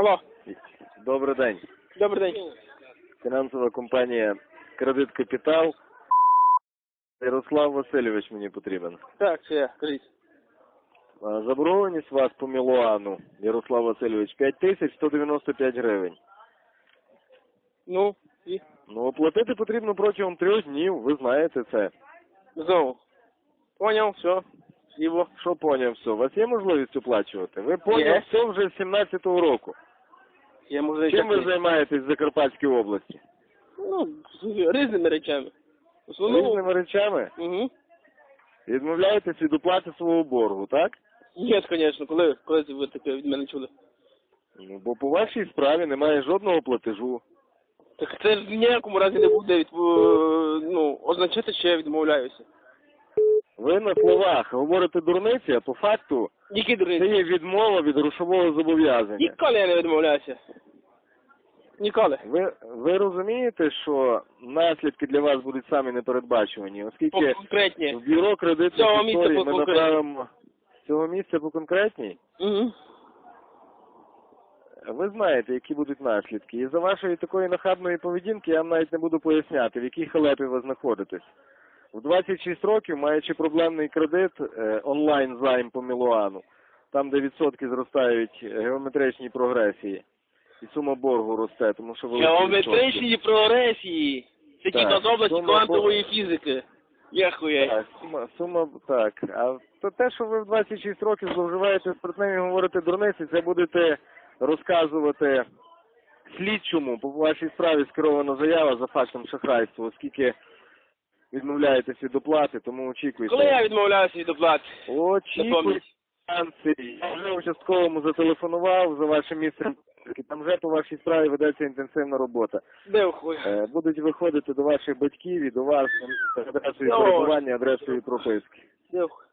Алло, Добрий день. добрий день. Фінансова компанія Кредит Капітал. Ярослав Васильович мені потрібен. Так, це я, кажіть. А, Заборгованість вас по Мілуану, Ярослав Васильович, 5195 гривень. Ну, і Ну, оплатити потрібно протягом трьох днів, ви знаєте це. знову. Поняв, все. Сіво. Що поняв все? У вас є можливість оплачувати? Ви поняв Є. все вже з 17-го року. Я можу Чим ви займаєтесь в Закарпатській області? Ну, різними речами. Основному. Різними речами? Угу. Відмовляєтесь від оплати свого боргу, так? Ні, звісно, коли, коли ви таке від мене чули? Ну, бо по вашій справі немає жодного платежу. Так це ж в ніякому разі не буде від, ну, означати, що я відмовляюся. Ви на словах говорите дурниці, а по факту Які це є відмова від грошового зобов'язання. Ніколи я не відмовляюся. Ніколи. Ви, ви розумієте, що наслідки для вас будуть самі непередбачувані, оскільки Конкретні. в бюро кредитних Цього місця історій по ми конкретній. направимо з цього місця по конкретній. Угу. Ви знаєте, які будуть наслідки. І за вашої такої нахабної поведінки я вам навіть не буду поясняти, в якій халепі ви знаходитесь. В 26 років, маючи проблемний кредит, е, онлайн займ по Мілуану, там, де відсотки зростають е, геометричній прогресії, і сума боргу росте, тому що великі відсотки. Геометричні прогресії. Це тільки з області квантової фізики. Яхує. Так, сума, сума, так. А то те, що ви в 26 років зловживаєте спиртним і говорите дурниці, це будете розказувати слідчому по вашій справі скерована заява за фактом шахрайства, оскільки відмовляєтесь від оплати, тому очікуйте. Коли я відмовляюся від оплати? Очікуйте. Я вже участковому зателефонував за вашим місцем. Там вже по вашій справі ведеться інтенсивна робота. Де хуй? Е, Будуть виходити до ваших батьків і до вас адресою Йой. перебування, адресою прописки. Де хуй?